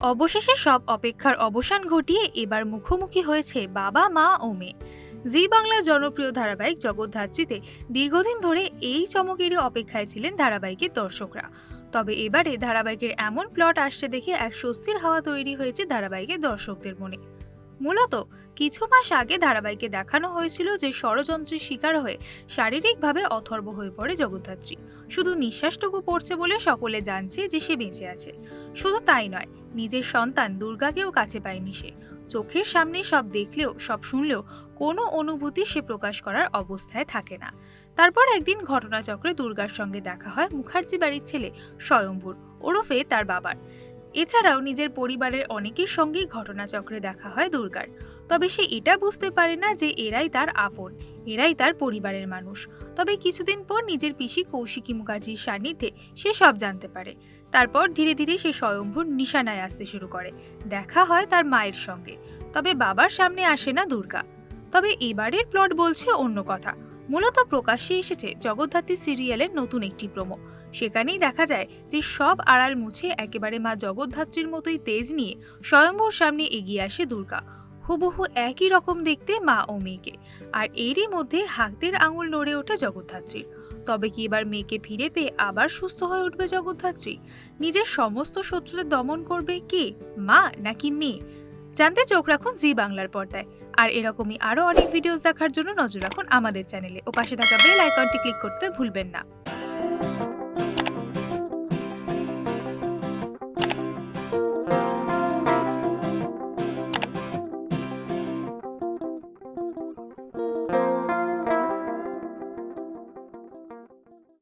অবশেষে সব অপেক্ষার অবসান ঘটিয়ে এবার মুখোমুখি হয়েছে বাবা, মা ও মেয়ে। জি বাংলার জনপ্রিয় ধারাবাহিক জগদ্ধাত্রীতে দীর্ঘদিন ধরে এই চমকেরই অপেক্ষায় ছিলেন ধারাবাহিকের দর্শকরা। তবে এবারে ধারাবাহিকের এমন প্লট আসছে দেখে এক স্বস্তির হাওয়া তৈরি হয়েছে ধারাবাহিকের দর্শকদের মনে। মূলত কিছু মাস আগে ধারাবাহিকে দেখানো হয়েছিল যে ষড়যন্ত্রের শিকার হয়ে শারীরিকভাবে অথর্ব হয়ে পড়ে জগদ্ধাত্রী। শুধু নিঃশ্বাসটুকু পড়ছে বলে সকলে জানছে যে সে বেঁচে আছে। শুধু তাই নয়, নিজের সন্তান দুর্গাকেও কাছে পায়নি সে। চোখের সামনে সব দেখলেও, সব শুনলেও কোনো অনুভূতি সে প্রকাশ করার অবস্থায় থাকে না। তারপর একদিন ঘটনাচক্রে দুর্গার সঙ্গে দেখা হয় মুখার্জি বাড়ির ছেলে স্বয়ম্ভুর, ওরফে তার বাবার। এছাড়াও নিজের পরিবারের অনেকের সঙ্গেই ঘটনাচক্রে দেখা হয় দুর্গার। তবে সে এটা বুঝতে পারে না যে এরাই তার আপন, এরাই তার পরিবারের মানুষ। তবে কিছুদিন পর নিজের পিসি কৌশিকী মুখার্জির সান্নিধ্যে সে সব জানতে পারে। তারপর ধীরে ধীরে সে স্বয়ম্ভুর নিশানায় আসতে শুরু করে। দেখা হয় তার মায়ের সঙ্গে। তবে বাবার সামনে আসে না দুর্গা। তবে এবারের প্লট বলছে অন্য কথা। মূলত প্রকাশ্যে এসেছে জগদ্ধাত্রী সিরিয়ালের নতুন একটি প্রোমো। সেখানেই দেখা যায় যে সব আড়াল মুছে একেবারে মা জগদ্ধাত্রীর মতোই তেজ নিয়ে স্বয়ম্ভুর সামনে এগিয়ে আসে দুর্গা। হুবহু একই রকম দেখতে মা ও মেয়েকে। আর এরই মধ্যে হাতের আঙুল নড়ে ওঠে জগদ্ধাত্রীর। তবে কি এবার মেয়েকে ফিরে পেয়ে আবার সুস্থ হয়ে উঠবে জগদ্ধাত্রী? নিজের সমস্ত শত্রুদের দমন করবে কে? মা নাকি মেয়ে? জানতে চোখ রাখুন জি বাংলার পর্দায়। আর এরকমই আরও অনেক ভিডিওস দেখার জন্য নজর রাখুন আমাদের চ্যানেলে ও পাশে থাকা বেল আইকনটি ক্লিক করতে ভুলবেন না।